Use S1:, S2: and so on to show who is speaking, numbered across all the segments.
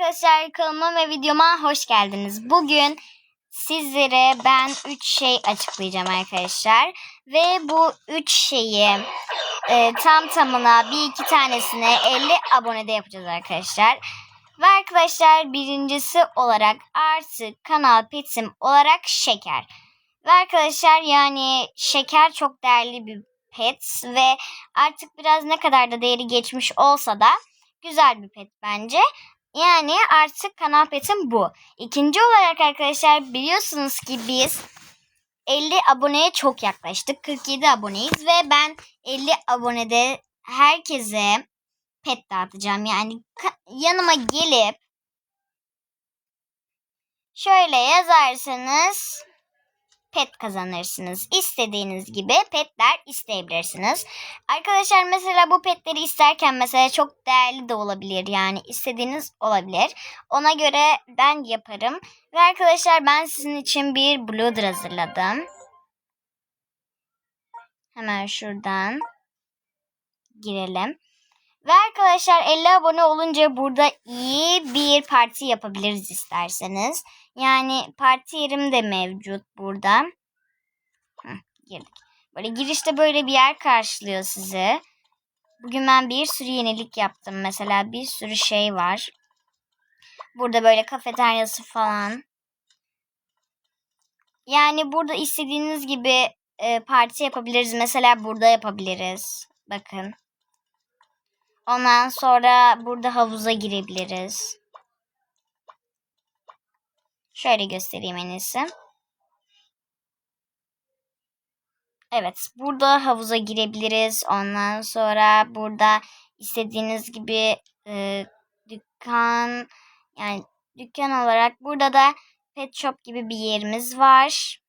S1: arkadaşlar kanalıma ve videoma hoş geldiniz. Bugün sizlere ben 3 şey açıklayacağım arkadaşlar. Ve bu 3 şeyi e, tam tamına bir iki tanesine 50 abonede yapacağız arkadaşlar. Ve arkadaşlar birincisi olarak artık kanal petim olarak şeker. Ve arkadaşlar yani şeker çok değerli bir pet ve artık biraz ne kadar da değeri geçmiş olsa da güzel bir pet bence. Yani artık kanal petim bu. İkinci olarak arkadaşlar biliyorsunuz ki biz 50 aboneye çok yaklaştık. 47 aboneyiz ve ben 50 abonede herkese pet dağıtacağım. Yani yanıma gelip şöyle yazarsanız pet kazanırsınız. İstediğiniz gibi petler isteyebilirsiniz. Arkadaşlar mesela bu petleri isterken mesela çok değerli de olabilir. Yani istediğiniz olabilir. Ona göre ben yaparım. Ve arkadaşlar ben sizin için bir blooder hazırladım. Hemen şuradan girelim. Ve arkadaşlar 50 abone olunca burada iyi bir parti yapabiliriz isterseniz. Yani parti yerim de mevcut burada. Heh, girdik. Böyle girişte böyle bir yer karşılıyor sizi. Bugün ben bir sürü yenilik yaptım. Mesela bir sürü şey var. Burada böyle kafeteryası falan. Yani burada istediğiniz gibi e, parti yapabiliriz. Mesela burada yapabiliriz. Bakın. Ondan sonra burada havuza girebiliriz. Şöyle göstereyim en iyisi. Evet, burada havuza girebiliriz. Ondan sonra burada istediğiniz gibi e, dükkan yani dükkan olarak burada da pet shop gibi bir yerimiz var.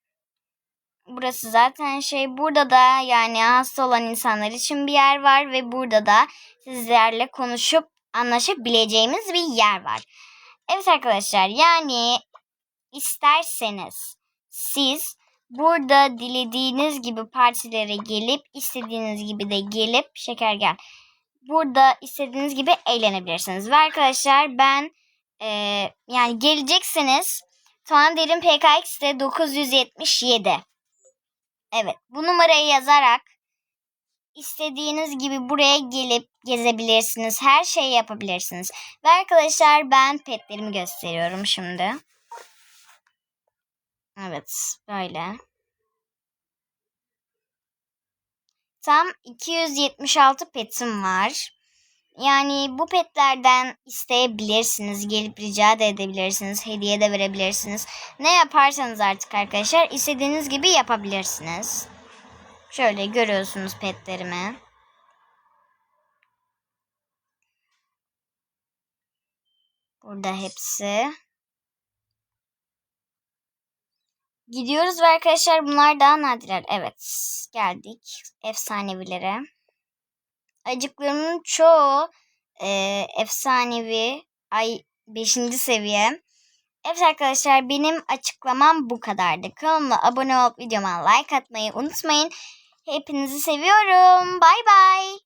S1: Burası zaten şey burada da yani hasta olan insanlar için bir yer var ve burada da sizlerle konuşup anlaşabileceğimiz bir yer var. Evet arkadaşlar yani isterseniz siz burada dilediğiniz gibi partilere gelip istediğiniz gibi de gelip şeker gel. Burada istediğiniz gibi eğlenebilirsiniz. Ve arkadaşlar ben e, yani geleceksiniz. Tuan Derin PKX'de 977. Evet bu numarayı yazarak istediğiniz gibi buraya gelip gezebilirsiniz. Her şeyi yapabilirsiniz. Ve arkadaşlar ben petlerimi gösteriyorum şimdi. Evet böyle. Tam 276 petim var. Yani bu petlerden isteyebilirsiniz. Gelip rica da edebilirsiniz. Hediye de verebilirsiniz. Ne yaparsanız artık arkadaşlar istediğiniz gibi yapabilirsiniz. Şöyle görüyorsunuz petlerimi. Burada hepsi. Gidiyoruz ve arkadaşlar bunlar daha nadirler. Evet geldik efsanevilere. Acıklarımın çoğu e, efsanevi ay 5. seviye. Evet arkadaşlar benim açıklamam bu kadardı. Kanalıma abone olup videoma like atmayı unutmayın. Hepinizi seviyorum. Bay bay.